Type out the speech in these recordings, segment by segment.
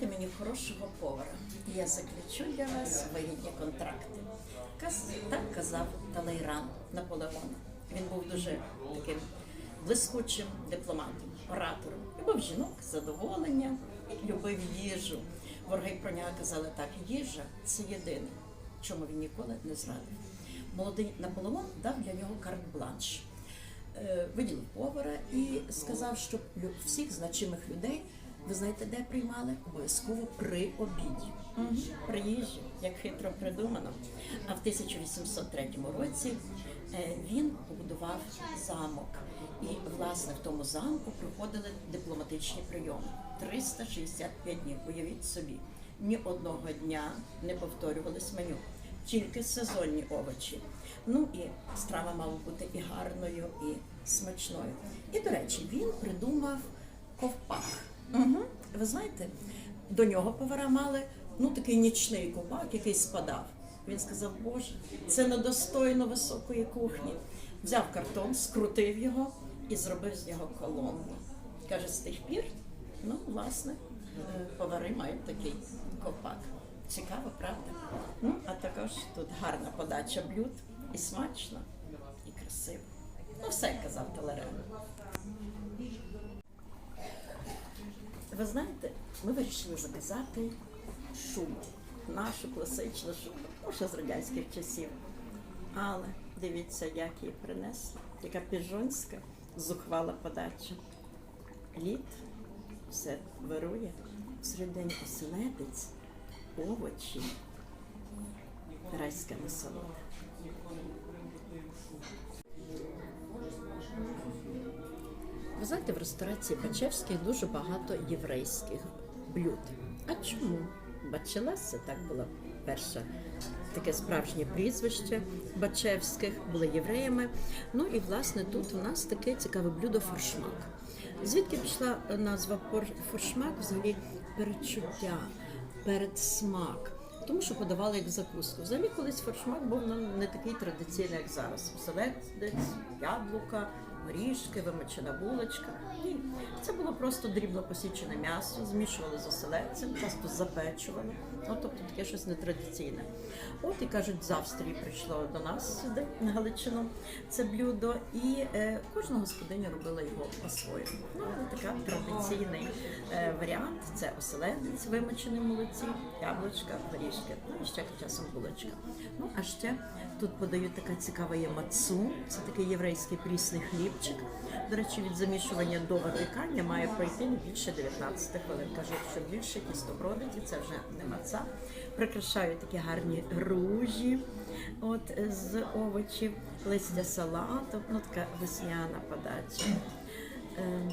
Дайте мені хорошого повара, і я заключу для вас вигідні контракти. Каз- Так казав Талейран Наполеона. Він був дуже таким блискучим дипломатом, оратором. Любив жінок, задоволення любив їжу. Ворги про нього казали так: їжа це єдине, чому він ніколи не зрадив. Молодий Наполеон дав для нього карт-бланш е, виділив повара і сказав, що всіх значимих людей, ви знаєте, де приймали? Обов'язково при обіді. При їжі, як хитро придумано. А в 1803 році е, він побудував замок. І, власне, в тому замку проходили дипломатичні прийоми. 365 днів, уявіть собі. Ні одного дня не повторювалось меню тільки сезонні овочі. Ну і страва мала бути і гарною, і смачною. І, до речі, він придумав ковпак. Угу. Ви знаєте, до нього повара мали ну, такий нічний ковпак, який спадав. Він сказав, Боже, це недостойно високої кухні. Взяв картон, скрутив його і зробив з нього колонну. Каже, з тих пір, ну, власне, е, повари мають такий ковпак. Цікаво, правда? Ну, а також тут гарна подача блюд і смачно, і красиво. Ну, все казав Толерен. Ви знаєте, ми вирішили заказати шубу, нашу класичну шубу, ну, ще з радянських часів. Але дивіться, як її принесли. Яка піжонська, зухвала подача. Лід все вирує. Всередині оселедець, овочі, райська насолода. Знаєте, в ресторації Бачевських дуже багато єврейських блюд. А чому? Бачелеса так було перше таке справжнє прізвище Бачевських, були євреями. Ну і власне тут у нас таке цікаве блюдо форшмак. Звідки пішла назва форшмак? Взагалі передчуття, передсмак. Тому що подавали як закуску. Взагалі колись форшмак був ну, не такий традиційний, як зараз. Оселедець, яблука, горішки, вимочена булочка. Ні, це було просто дрібно посічене м'ясо, змішували з оселедцем, часто запечували. Ну, тобто таке щось нетрадиційне. От і кажуть, з Австрії прийшло до нас сюди, на Галичину, це блюдо, і е, кожна господиня робила його по-своєму. Ну, така традиційний е, варіант це оселедець, вимочений в молоці, яблучка, горішки, ну і ще часом булочка. Ну, а ще тут подають така цікава є мацу, це такий єврейський прісний хлібчик. До речі, від замішування до випікання має пройти не більше 19 хвилин. Кажуть, що більше тісто бродить, і це вже не маца. Прикрашають такі гарні ружі от, з овочів, листя салату, ну така весняна подача. Е,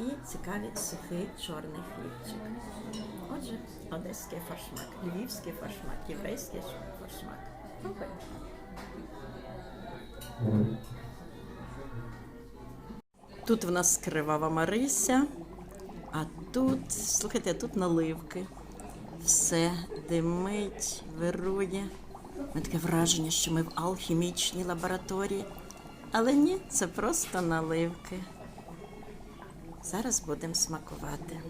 і цікавий сухий чорний хлібчик. Отже, одеський фаршмак, львівський фаршмак, єврейський фаршмак. Тут в нас кривава Марися, а тут, слухайте, тут наливки. Все димить, вирує. Ми таке враження, що ми в алхімічній лабораторії. Але ні, це просто наливки. Зараз будемо смакувати.